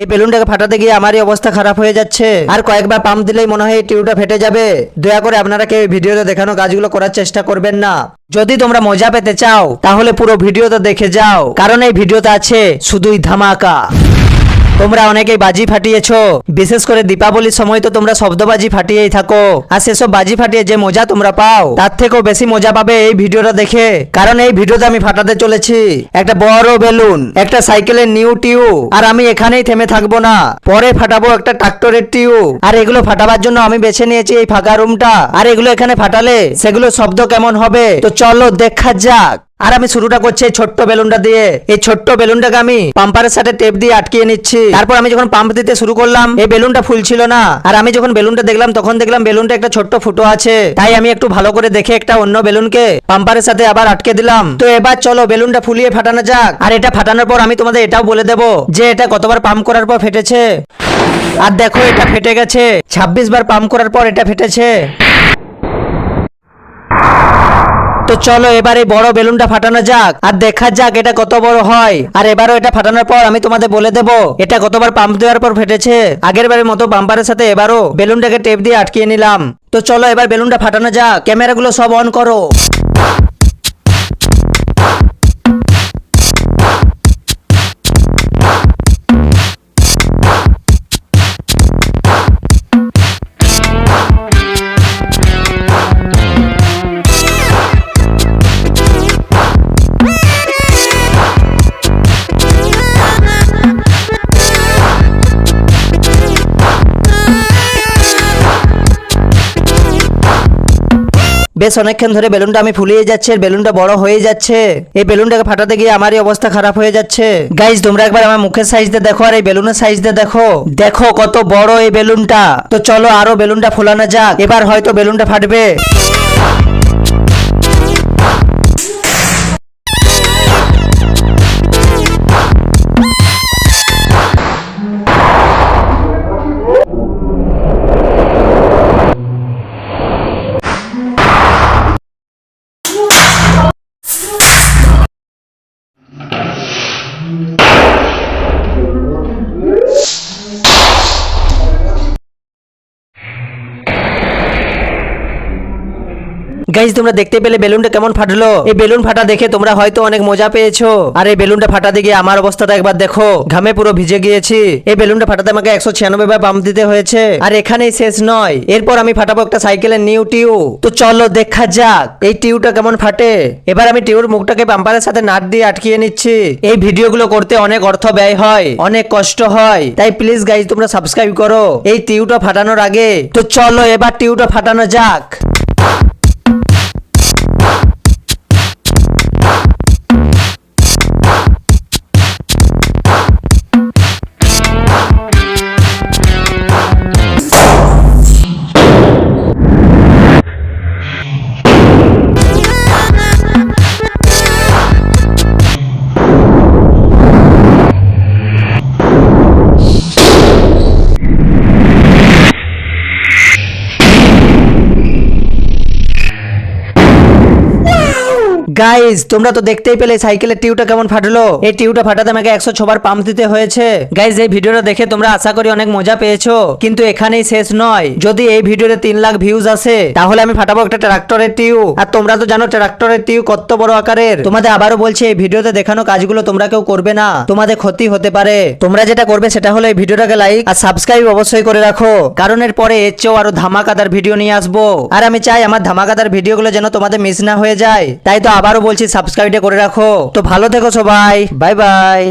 এই বেলুনটাকে ফাটাতে গিয়ে আমারই অবস্থা খারাপ হয়ে যাচ্ছে। আর কয়েকবার পাম্প দিলেই মনে হয় এই টিউবটা ফেটে যাবে। দয়া করে আপনারা কেউ ভিডিওতে দেখানো কাজগুলো করার চেষ্টা করবেন না। যদি তোমরা মজা পেতে চাও, তাহলে পুরো ভিডিওটা দেখে যাও। কারণ এই ভিডিওতে আছে শুধুই ধামাকা। তোমরা অনেকেই বাজি ফাটিয়েছো। বিশেষ করে দীপাবলির সময় তো তোমরা শব্দবাজি ফাটিয়েই থাকো। আর সেসব বাজি ফাটিয়ে যে মজা তোমরা পাও, তার থেকেও বেশি মজা পাবে এই ভিডিওটা দেখে। কারণ এই ভিডিওতে আমি ফাটাতে চলেছি। একটা বড় বেলুন, একটা সাইকেলের নিউ টিউ, আর আমি এখানেই থেমে থাকব না। পরে ফাটাবো একটা ট্রাক্টরের টিউ। আর এগুলো ফাটাবার জন্য আমি বেছে নিয়েছি এই ফাঁকা রুমটা। আর এগুলো এখানে ফাটালে সেগুলো শব্দ কেমন হবে? তো চলো দেখা যাক। আর আমি শুরুটা করছি এই ছোট্ট বেলুনটা দিয়ে। এই ছোট্ট বেলুনটাকে আমি পাম্পারের সাথে টেপ দিয়ে আটকিয়ে নিচ্ছি। তারপর আমি যখন পাম্প দিতে শুরু করলাম, এই বেলুনটা ফুলছিল না। আর আমি যখন বেলুনটা দেখলাম, তখন দেখলাম বেলুনটা একটা ছোট্ট ফুটো আছে। তাই আমি একটু ভালো করে দেখে একটা অন্য বেলুনকে পাম্পারের সাথে আবার আটকে দিলাম। তো এবার চলো বেলুনটা ফুলিয়ে ফাটানো যাক। আর এটা ফাটানোর পর আমি তোমাদের এটাও বলে দেবো যে এটা কতবার পাম্প করার পর ফেটেছে। আর দেখো, এটা ফেটে গেছে। ২৬ বার পাম্প করার পর এটা ফেটেছে। তো চলো এবার এই বড় বেলুনটা ফাটানো যাক। আর দেখা যাক এটা কত বড় হয়। আর এবারও এটা ফাটানোর পর আমি তোমাদের বলে দেব, এটা কতবার পাম্প দেওয়ার পর ফেটেছে। আগের বারের মতো পাম্পারের সাথে এবারও বেলুনটাকে টেপ দিয়ে আটকিয়ে নিলাম। তো চলো এবার বেলুনটা ফাটানো যাক। ক্যামেরাগুলো সব অন করো। বেশ অনেকক্ষণ ধরে বেলুনটা আমি ফুলিয়ে যাচ্ছে, আর বেলুনটা বড় হয়ে যাচ্ছে। এই বেলুনটাকে ফাটাতে গিয়ে আমারই অবস্থা খারাপ হয়ে যাচ্ছে। গাইজ তোমরা একবার আমার মুখের সাইজ দিয়ে দেখো, আর এই বেলুনের দিয়ে দেখো। দেখো কত বড় এই বেলুনটা। তো চলো আরও বেলুনটা ফোলানো যাক। এবার হয়তো বেলুনটা ফাটবে। গাইজ তোমরা দেখতে পেলে বেলুনটা কেমন ফাটলো। এই বেলুন ফাটা দেখে তোমরা হয়তো অনেক মজা পেয়েছ। আর এই বেলুনটা ফাটাতে গিয়ে আমার অবস্থাটা একবার দেখো। ঘামে পুরো ভিজে গিয়েছি। এই বেলুনটা ফাটাতে আমাকে একশো ছিয়ানব্বই বার পাম্প দিতে হয়েছে। আর এখানেই শেষ নয়। এরপর আমি ফাটাবো একটা সাইকেলের নিউ টিউ। তো চলো দেখা যাক, এই টিউটা কেমন ফাটে। এবার আমি টিউর মুখটাকে পাম্পারের সাথে নাট দিয়ে আটকিয়ে নিচ্ছি। এই ভিডিওগুলো করতে অনেক অর্থ ব্যয় হয়, অনেক কষ্ট হয়। তাই প্লিজ গাইজ তোমরা সাবস্ক্রাইব করো। এই টিউটা ফাটানোর আগে। তো চলো এবার টিউটা ফাটানো যাক। গাইজ তোমরা তো দেখতেই পেলে সাইকেলের টিউটা কেমন ফাটলো। এই টিউটা ফাটাতে আমাকে একশো ছবার পাম্প দিতে হয়েছে। গাইজ এই ভিডিওটা দেখে তোমরা আশা করি অনেক মজা পেয়েছ। কিন্তু এখানেই শেষ নয়। যদি এই ভিডিওতে তিন লাখ ভিউজ আসে, তাহলে আমি ফাটাবো একটা ট্রাক্টরের টিউ। আর তোমরা তো জানো ট্রাক্টরের টিউ কত বড় আকারের। তোমাদের আবারও বলছি, এই ভিডিওতে দেখানো কাজগুলো তোমরা কেউ করবে না। তোমাদের ক্ষতি হতে পারে। তোমরা যেটা করবে, সেটা হলো এই ভিডিওটাকে লাইক আর সাবস্ক্রাইব অবশ্যই করে রাখো। কারণ এর পরে এর চেয়েও আরও ধামাকাদার ভিডিও নিয়ে আসব। আর আমি চাই আমার ধামাকাদার ভিডিওগুলো যেন তোমাদের মিস না হয়ে যায়। তাই তো আবারও বলছি সাবস্ক্রাইবটা করে রাখো। তো ভালো থেকো সবাই। Bye bye.